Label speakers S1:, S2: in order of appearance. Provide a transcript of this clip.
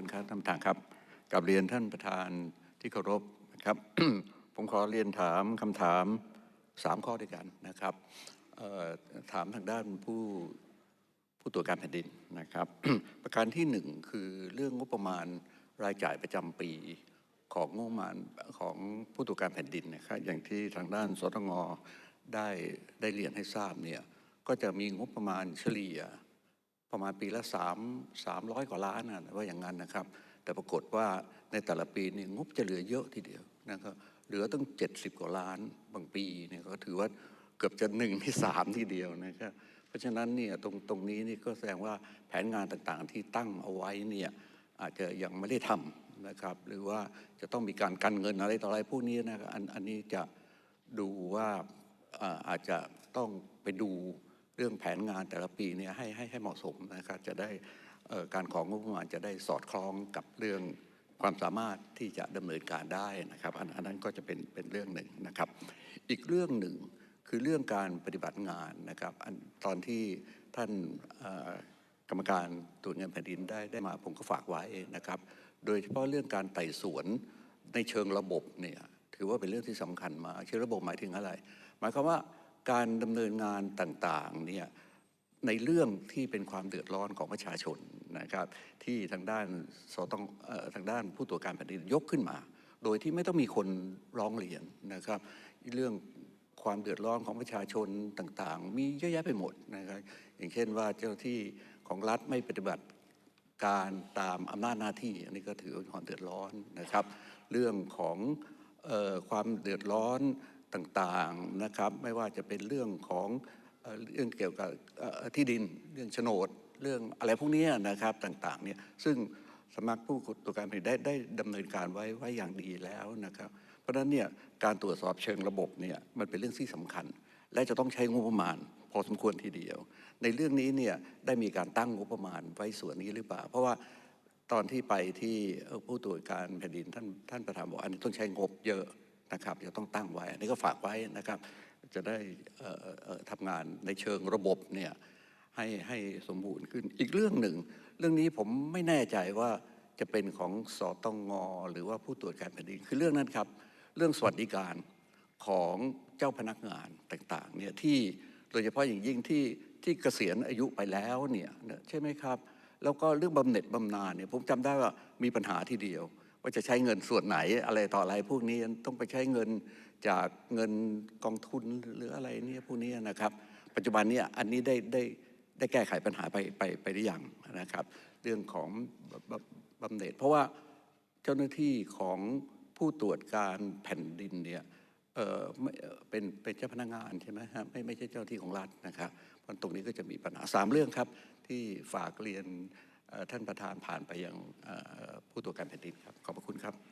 S1: คุณครับท่านประธานครับกับเรียนท่านประธานที่เคารพนะครับ ผมขอเรียนถามคำถามสามข้อด้วยกันนะครับถามทางด้านผู้ผู้ตรวจการแผ่นดินนะครับ ประการที่หนึ่งคือเรื่องงบประมาณรายจ่ายประจำปีของงบประมาณของผู้ตรวจการแผ่นดินนะครับอย่างที่ทางด้านสตงได้ได้เรียนให้ทราบเนี่ยก็จะมีงบประมาณเฉลี่ย ประมาณปีละ3 300 กว่าล้านนะว่าอย่างนั้นนะครับ แต่ปรากฏว่าในแต่ละปีนี่งบจะเหลือเยอะทีเดียวนะครับเหลือตั้ง 70 กว่าล้านบางปีเนี่ยก็ถือว่าเกือบจะหนึ่งในสามทีเดียวนะครับเพราะฉะนั้นเนี่ยตรงตรงนี้นี่ก็แสดงว่าแผนงานต่างๆที่ตั้งเอาไว้เนี่ยอาจจะยังไม่ได้ทำนะครับ หรือว่าจะต้องมีการกันเงินอะไรต่ออะไรพวกนี้นะครับอันอันนี้จะดูว่าอาจจะต้องไปดู เรื่องแผนงานแต่ละปีเนี่ยให้ให้ให้เหมาะสมนะครับจะได้การของงบประมาณจะได้สอดคล้องกับเรื่องความสามารถที่จะดำเนินการได้นะครับ อันนั้นก็จะเป็นเป็นเรื่องหนึ่งนะครับ อีกเรื่องหนึ่งคือเรื่องการปฏิบัติงานนะครับตอนที่ท่านกรรมการตรวจเงินแผ่นดินได้ได้มาผมก็ฝากไว้นะครับ โดยเฉพาะเรื่องการไต่สวนในเชิงระบบเนี่ยถือว่าเป็นเรื่องที่สำคัญมาเชิงระบบหมายถึงอะไร หมายความว่า การดำเนินงานต่างๆเนี่ยในเรื่องที่เป็นความเดือดร้อนของประชาชนนะครับที่ทางด้านสต้องอทางด้านผู้ตรวจการแผ่นดินยกขึ้นมา โดยที่ไม่ต้องมีคนร้องเรียนนะครับ เรื่องความเดือดร้อนของประชาชนต่างๆ มีเยอะแยะไปหมดนะครับอย่างเช่นว่าเจ้าที่ของรัฐไม่ปฏิบัติการตามอำนาจหน้าที่ อันนี้ก็ถือเป็นความเดือดร้อนนะครับ เรื่องของออความเดือดร้อน ต่างๆนะครับ ไม่ว่าจะเป็นเรื่องของเรื่องเกี่ยวกับที่ดินเรื่องโฉนดเรื่องอะไรพวกนี้นะครับต่างๆเนี่ยซึ่งสำนักผู้ตรวจการแผ่นดินได้ได้ดำเนินการไว้ไว้อย่างดีแล้วนะครับ เพราะฉะนั้นเนี่ยการตรวจสอบเชิงระบบเนี่ยมันเป็นเรื่องที่สำคัญ และจะต้องใช้งบประมาณ พอสมควรทีเดียว ในเรื่องนี้เนี่ยได้มีการตั้งงบประมาณไว้ส่วนนี้หรือเปล่า เพราะว่าตอนที่ไปที่ผู้ตรวจการแผ่นดินท่านท่านประธานบอกอันนี้ต้องใช้งบเยอะ นะครับจะต้องตั้งไว้ อันนี้ก็ฝากไว้นะครับ จะได้ทำงานในเชิงระบบเนี่ยให้ให้สมบูรณ์ขึ้นอีกเรื่องหนึ่ง เรื่องนี้ผมไม่แน่ใจว่าจะเป็นของสตงอหรือว่าผู้ตรวจการแผ่นดินคือเรื่องนั้นครับ เรื่องสวัสดิการของเจ้าพนักงานต่างๆเนี่ยที่โดยเฉพาะอย่างยิ่งที่ที่เกษียณอายุไปแล้วเนี่ยใช่ไหมครับ แล้วก็เรื่องบำเหน็จบำนาญเนี่ยผมจำได้ว่ามีปัญหาทีเดียว ว่าจะใช้เงินส่วนไหนอะไรต่ออะไรพวกนี้ต้องไปใช้เงินจากเงินกองทุนหรืออะไรเนี่ยพวกนี้นะครับ ปัจจุบันเนี่ยอันนี้ได้ได้ได้แก้ไขปัญหาไปไปไปหรือยังนะครับ เรื่องของบำบำบำเหน็จเพราะว่าเจ้าหน้าที่ของผู้ตรวจการแผ่นดินเนี่ยเออไม่เป็นเป็นเจ้าพนักงานใช่ไหมฮะไม่ไม่ใช่เจ้าหน้าที่ของรัฐนะครับเพราะตรงนี้ก็จะมีปัญหาสามเรื่องครับที่ฝากเรียน ท่านประธานผ่านไปยังผู้ตรวจการแผ่นดินครับขอบพระคุณครับ